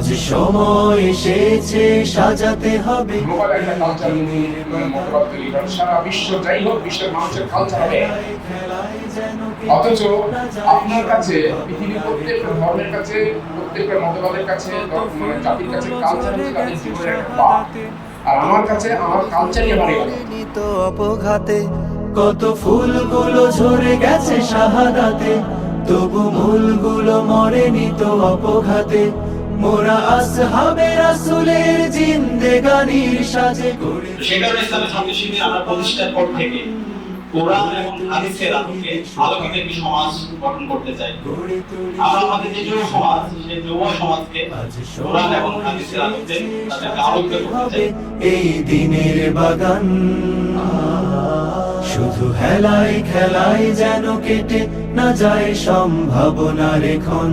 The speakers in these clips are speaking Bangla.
আজ সময় এসেছে সাজাতে হবে। গ্লোবাল একটা কালচার মতবাদ তৈরি করেন সারা বিশ্ব যাই হোক বিশ্বের মানুষের কালচার হবে। অথচ আপনার কাছে পৃথিবীর প্রত্যেকটা ধর্মের কাছে প্রত্যেকটা মতবাদের কাছে মানে জাতির কাছে কালচার হচ্ছে তাদের জীবনের একটা আর আমার কাছে আমার কালচারই আমার অপঘাতে কত ফুলগুলো ঝরে গেছে শাহাদাতে তবু মূলগুলো মরেনি তো অপঘাতে। মোরা আসহাবে রাসূলের জিন্দেগানির সাজে গড়ে সে কারণে ইসলামী ছাত্র শিবির আমরা প্রতিষ্ঠার পর থেকে কোরআন এবং হাদিসের আলোকে আলোকিত একটি সমাজ গঠন করতে চাই। আমরা আমাদের যে যুব সমাজ সেই যুব সমাজকে আজ কোরআন এবং হাদিসের আলোকে তাদেরকে আলোকিত করতে চাই। এই দিনের বাগান। শুধু হেলায় খেলায় যেন কেটে না যায় সম্ভাবনার এখন।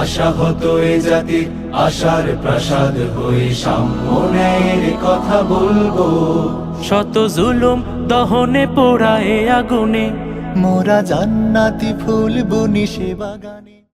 আশাহত এ জাতির আশার প্রাসাদ হয়ে সাম্যের কথা বলব। শত জুলুম দহনে পোড়ায় আগুনে, মোরা জান্নাতি ফুল বুনি সে বাগানে